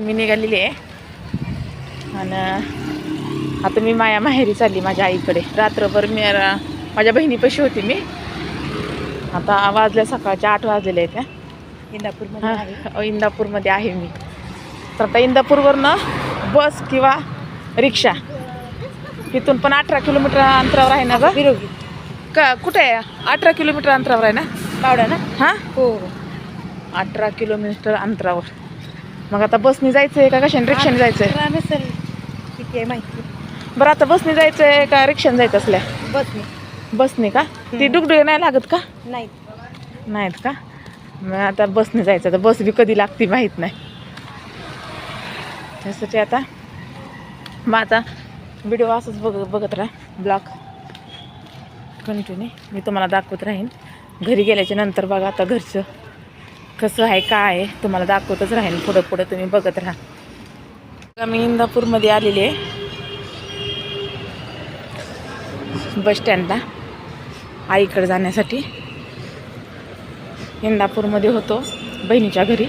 मी निघालेली आहे. आणि आता मी माया माहेरी चालली माझ्या आईकडे. रात्रभर मी माझ्या बहिणीपाशी होती मी. आता वाजल्या सकाळच्या आठ वाजलेल्या आहेत त्या इंदापूरमध्ये हा, इंदापूरमध्ये आहे मी. तर आता इंदापूरवरनं बस किंवा रिक्षा. तिथून पण अठरा किलोमीटर अंतरावर आहे ना ग? विरोगी. का कुठे आहे? अठरा किलोमीटर अंतरावर आहे ना? पावडा ना? हां? हो. अठरा किलोमीटर अंतरावर. मग आता बसने जायचं आहे का कशाने? रिक्षाने जायचं आहे नसेल किती आहे माहिती? बरं आता बसने जायचं आहे का रिक्षाने जायचं असल्या? बस मी बसने का? ती डुगडुगे नाही लागत का? नाही नाहीत का? मग आता बसने जायचं तर बस बी कधी लागते माहीत नाही. त्यासाठी आता मग आता व्हिडिओ असंच बघ बघत राहा ब्लॉग कंटिन्यू मी तुम्हाला दाखवत राहीन. घरी गेल्याच्यानंतर बघा आता घरचं. कसं आहे काय आहे तुम्हाला दाखवतच राहील. पुढं पुढं तुम्ही बघत राहा. मी इंदापूरमध्ये आलेली आहे. बस स्टँडला. आईकडे जाण्यासाठी. इंदापूरमध्ये होतो बहिणीच्या घरी.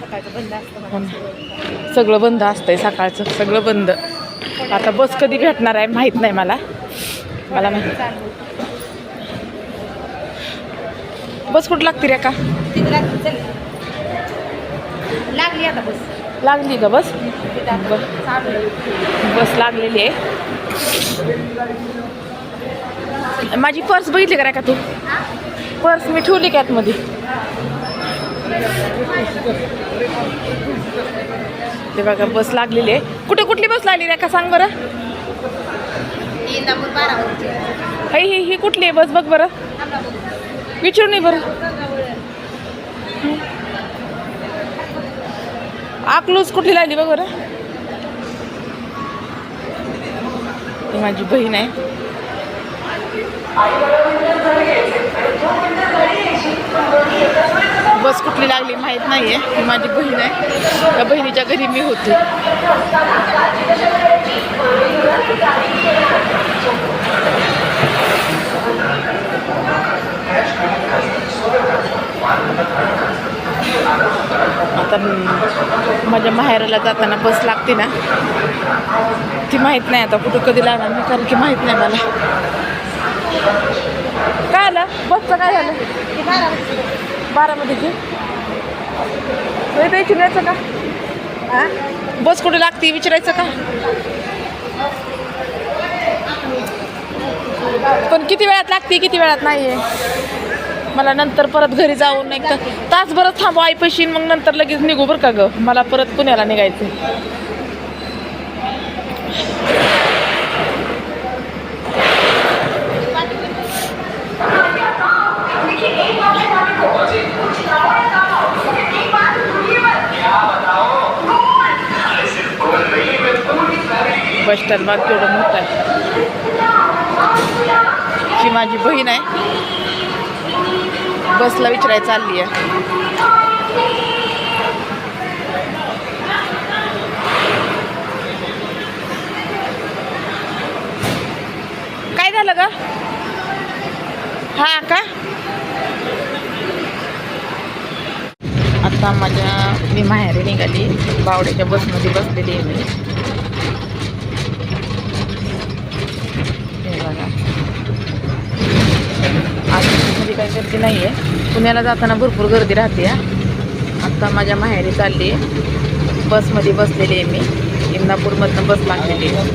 सकाळचं बंद असतं सगळं बंद असतंय सकाळचं. सगळं बंद. आता बस कधी भेटणार आहे माहीत नाही मला. मला माहिती बस कुठं लागते रे का? लागली, आता बस. लागली का बस? बस लागलेली आहे. माझी पर्स बघितली का रे का तू? पर्स मी ठेवली का आतमध्ये? ते बघा बस लागलेली आहे. कुठे कुठली बस लागली रे का सांग बरं? ही ही ही कुठली आहे? बस बघ बरं. विचारू नाही बरं. अकलूज कुठली लागली बघ बरं. ही माझी बहीण आहे. बस कुठली लागली माहीत नाही आहे ही माझी बहीण आहे. त्या बहिणीच्या घरी मी होते. आता माझ्या माहेराला जाताना बस लागते ना ती माहीत नाही आता कुठं कधी लागणार नाही कारण की माहीत नाही मला. काय आलं? बसचं काय झालं? ती बारामती बारामतीची द्यायची का? बस कुठे लागते? विचारायचं का? पण किती वेळात लागते किती वेळात नाही आहे मला नंतर परत घरी जाऊन एक तर तासभरात थांबू आईपाशी मग नंतर लगेच निघू बरं का ग. मला परत पुण्याला निघायचं बस स्टँड बाग केवढं मोठं आहे. ही माझी बहीण आहे. बसला विचारायला चालली आहे काय झालं ग? हा का? आता माझ्या मी माहेरी निघाली. बावड्याच्या बसमध्ये बसलेली आहे मी हे बघा आज मध्ये गर्दी नाही आहे पुण्याला जाताना भरपूर गर्दी राहते आत्ता माझ्या माहेरी चालली आहे. बसमध्ये बसलेली आहे मी. इंदापूरमधनं बस लागलेली आहे.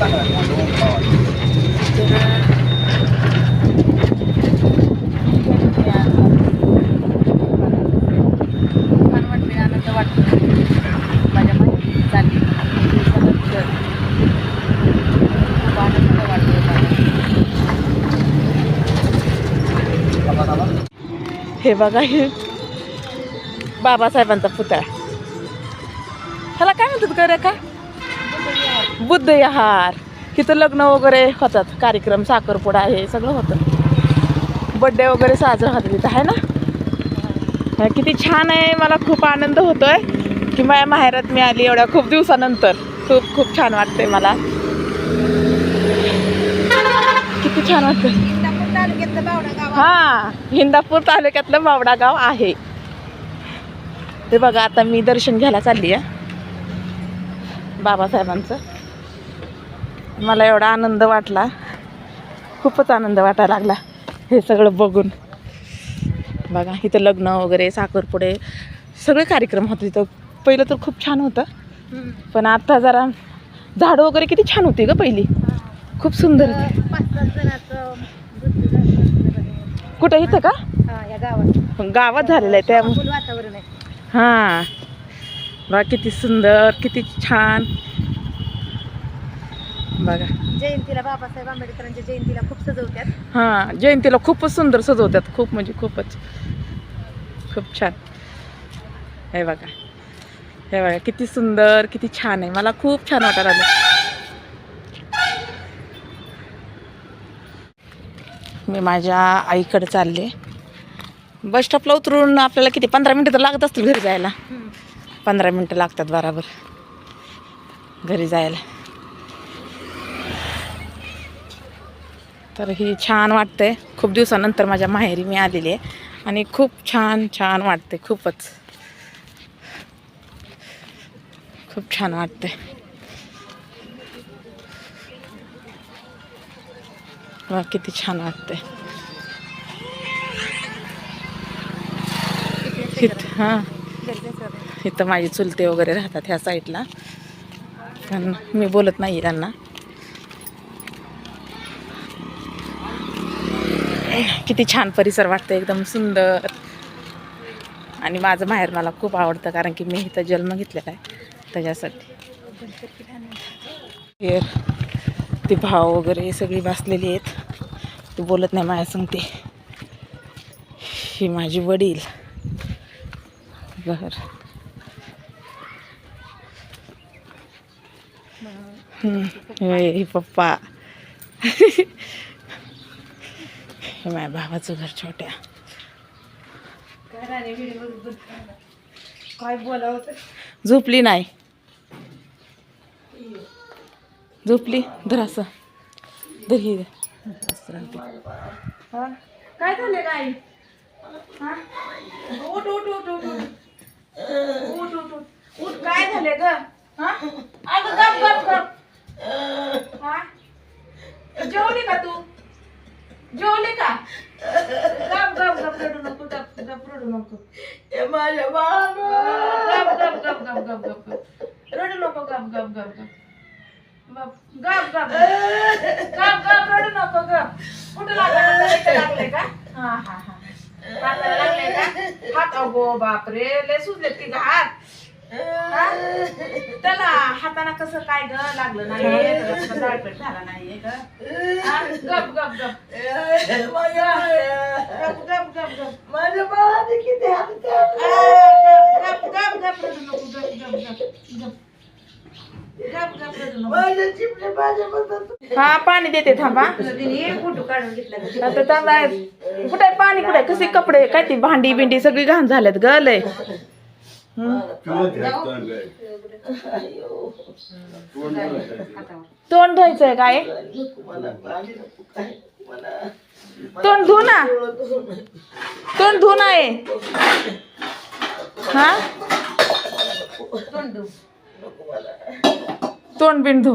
हे बघा हे. बाबासाहेबांचा पुतळा. ह्याला काय म्हणतात का का बुद्ध विहार इथं लग्न वगैरे होतात कार्यक्रम साखरपुडा हे सगळं होतं. बड्डे वगैरे साजरा होतं तिथं आहे ना? किती छान आहे मला खूप आनंद होतोय की माझ्या माहेरात मी आली एवढ्या खूप दिवसानंतर. खूप खूप छान वाटतंय मला. किती छान वाटतं हां हा इंदापूर तालुक्यातलं मावडा गाव आहे. ते बघा आता मी दर्शन घ्यायला चालली आहे. बाबासाहेबांचं. मला एवढा आनंद वाटला. खूपच आनंद वाटायला लागला हे सगळं बघून. बघा इथं लग्न वगैरे साखरपुडे सगळे कार्यक्रम होते तिथं. पहिलं तर खूप छान होतं. पण आता जरा झाडं वगैरे किती छान होती ग पहिली. खूप सुंदर होती. कुठं इथं का? हा या गावात. गावात झालेलं आहे त्या फुल वातावरण आहे. हां. बघा किती सुंदर किती छान. बघा. जयंतीला बाबासाहेब आंबेडकरांच्या जयंतीला खूप सजवतात. हां जयंतीला खूपच सुंदर सजवतात. खूप म्हणजे खूपच. खूप छान. हे बघा. हे बघा किती सुंदर किती छान आहे. मला खूप छान वाटायला लागलं. मी माझ्या आईकडे चालले. बस स्टॉपला उतरून आपल्याला किती? पंधरा मिनटं तर लागत असतील घरी जायला. पंधरा मिनटं लागतात बराबर. घरी जायला. तर ही छान वाटते खूप दिवसानंतर माझ्या माहेरी मी आलेली आहे. आणि खूप छान छान वाटते खूपच. खूप छान वाटते वा किती छान वाटते इथं हां. इथं माझे चुलते वगैरे राहतात ह्या साईडला. पण मी बोलत नाही त्यांना. किती छान परिसर वाटतं एकदम सुंदर. आणि माझं माहेर मला खूप आवडतं कारण की मी इथं जन्म घेतलेला आहे त्याच्यासाठी. ते भाव वगैरे सगळी बसलेली आहेत. ते बोलत नाही माझ्या सांगते. ही माझी वडील. घर हे पप्पा. हे माझ्या भावाचं घर छोट्या. काय बोलावं झोपली नाही. झोपली. धर असं. धर ही. असं राहते. हा? काय झालं काय हा? उठ उठ उठ उठ उठ उठ उठ उठ काय झाले ग हा अगं गप गप गप हा जेवली का तू जेवली का गप गप गप रडू नको गप गप रडू नको माझ्या गप गप गप गप गप गप गप रडू नको गप गप गप गप गप गप गप. गप रडू नको गप. कुठं लागलं? हाताला इथं लागलंय का? हा हा हा. हाताला लागलंय का? हात अगो बापरे लय सुजले ग हात. हा? त्याला हाताना कसं काय ग लागलं नाही? जाळपेट झाला नाहीये ग? हा? गप गप गप. गप गप गप गप. गप गप गप. गप गप गप. गप गप गप रडू नको माझ्या चिमणे माझ्याबद्दल हा पाणी देते थांबा. आता कुठे पाणी कुठे कसे कपडे काय ती भांडी बिंडी सगळी घाण झाल्यात ग लय. तोंड धुवायचंय काय तोंड धु ना. तोंड धु ना आहे हा? तोंड बिंड